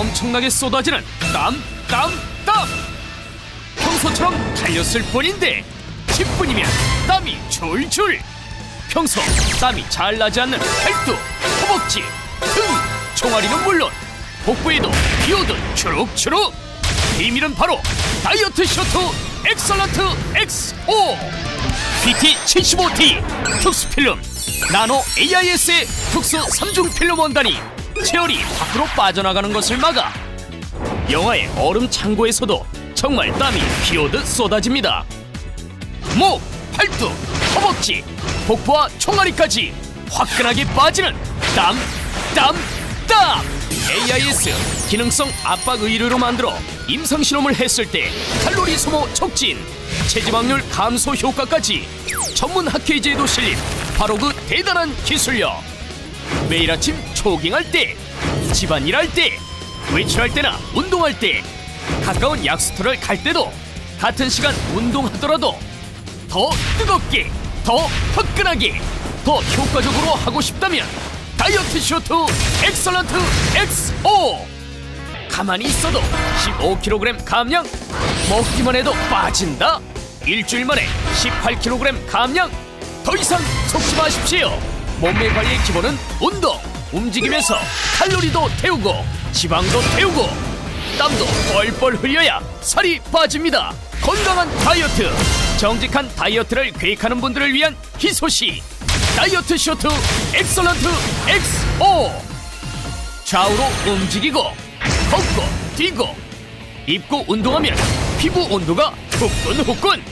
엄청나게 쏟아지는 땀, 땀, 땀. 평소처럼 달렸을 뿐인데 10분이면 땀이 줄줄. 평소 땀이 잘 나지 않는 팔뚝, 허벅지, 등, 종아리는 물론 복부에도 비오듯 주룩주룩. 비밀은 바로 다이어트 쇼트 엑설런트 XO. BT75T 특수 필름 나노 AIS의 특수 3중 필름 원단이 체열이 밖으로 빠져나가는 것을 막아 영화의 얼음 창고에서도 정말 땀이 비오듯 쏟아집니다. 목, 팔뚝, 허벅지, 복부와 총알이까지 화끈하게 빠지는 땀, 땀, 땀! AIS 기능성 압박 의류로 만들어 임상 실험을 했을 때 칼로리 소모 촉진, 체지방률 감소 효과까지 전문 학회지에도 실린 바로 그 대단한 기술력. 매일 아침 조깅할 때, 집안 일 할 때, 외출할 때나 운동할 때, 가까운 약수터를 갈 때도 같은 시간 운동하더라도 더 뜨겁게, 더 화끈하게, 더 효과적으로 하고 싶다면 다이어트 쇼트 엑설런트 XO 가만히 있어도 15kg 감량 먹기만 해도 빠진다? 일주일 만에 18kg 감량! 더 이상 속지 마십시오 몸매 관리의 기본은 운동 움직이면서 칼로리도 태우고 지방도 태우고. 땀도 뻘뻘 흘려야 살이 빠집니다. 건강한 다이어트. 정직한 다이어트를 계획하는 분들을 위한 희소식 다이어트 쇼트 엑설런트 XO 좌우로 움직이고 걷고 뛰고. 입고 운동하면 피부 온도가 후끈후끈.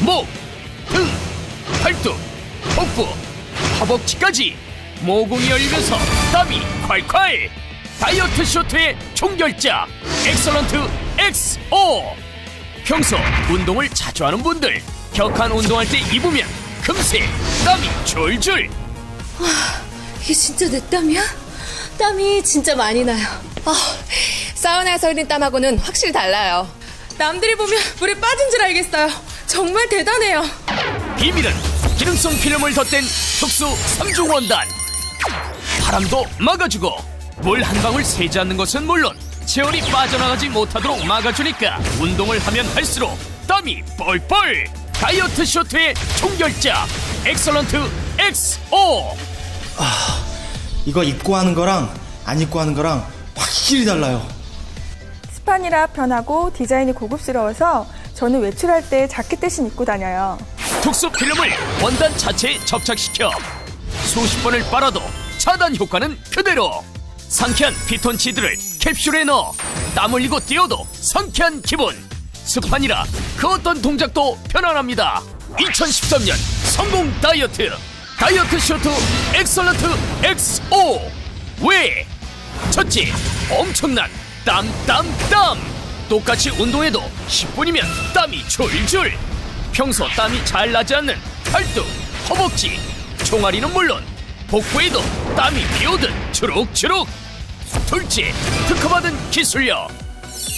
목, 등, 팔뚝, 복부, 허벅지까지 모공이 열리면서 땀이 콸콸 다이어트 쇼트의 총결자 엑설런트 XO 평소 운동을 자주 하는 분들 격한 운동할 때 입으면 금세 땀이 줄줄 이게 진짜 내 땀이야? 땀이 진짜 많이 나요. 아, 사우나에서 흘린 땀하고는 확실히 달라요. 남들이 보면 물에 빠진 줄 알겠어요. 정말 대단해요. 비밀은 기능성 필름을 덧댄 특수 3중 원단 바람도 막아주고 물 한 방울 새지 않는 것은 물론 체온이 빠져나가지 못하도록 막아주니까 운동을 하면 할수록 땀이 뻘뻘 다이어트 쇼트의 총결자 엑설런트 XO 이거 입고 하는 거랑 안 입고 하는 거랑 확실히 달라요. 스판이라 편하고 디자인이 고급스러워서 저는 외출할 때 자켓 대신 입고 다녀요. 특수 필름을 원단 자체에 접착시켜 수십 번을 빨아도 차단 효과는 그대로. 상쾌한 피톤치드를 캡슐에 넣어 땀 흘리고 뛰어도 상쾌한 기분. 습판이라 그 어떤 동작도 편안합니다. 2013년 성공 다이어트. 다이어트 쇼트 엑설런트 XO 왜? 첫째 엄청난 땀땀땀. 똑같이 운동해도 10분이면 땀이 줄줄 평소 땀이 잘 나지 않는 팔뚝, 허벅지, 종아리는 물론 복부에도 땀이 비오듯 주룩주룩. 둘째 특허받은 기술력.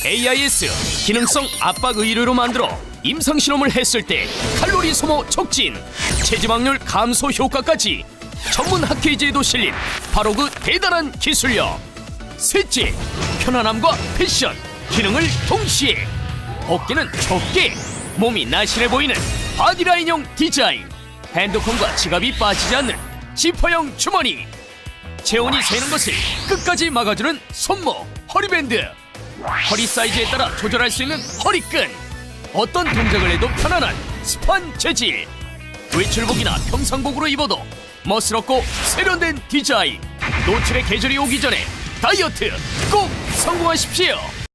AIS 기능성 압박 의류로 만들어 임상 실험을 했을 때 칼로리 소모 촉진, 체지방률 감소 효과까지 전문 학회지에도 실린 바로 그 대단한 기술력. 셋째, 편안함과 패션, 기능을 동시에. 어깨는 좁게, 몸이 날씬해 보이는 바디라인형 디자인, 핸드폰과 지갑이 빠지지 않는 지퍼형 주머니, 체온이 새는 것을 끝까지 막아주는 손목, 허리밴드, 허리 사이즈에 따라 조절할 수 있는 허리끈, 어떤 동작을 해도 편안한 스판 재질, 외출복이나 평상복으로 입어도 멋스럽고 세련된 디자인, 노출의 계절이 오기 전에 다이어트 꼭 성공하십시오.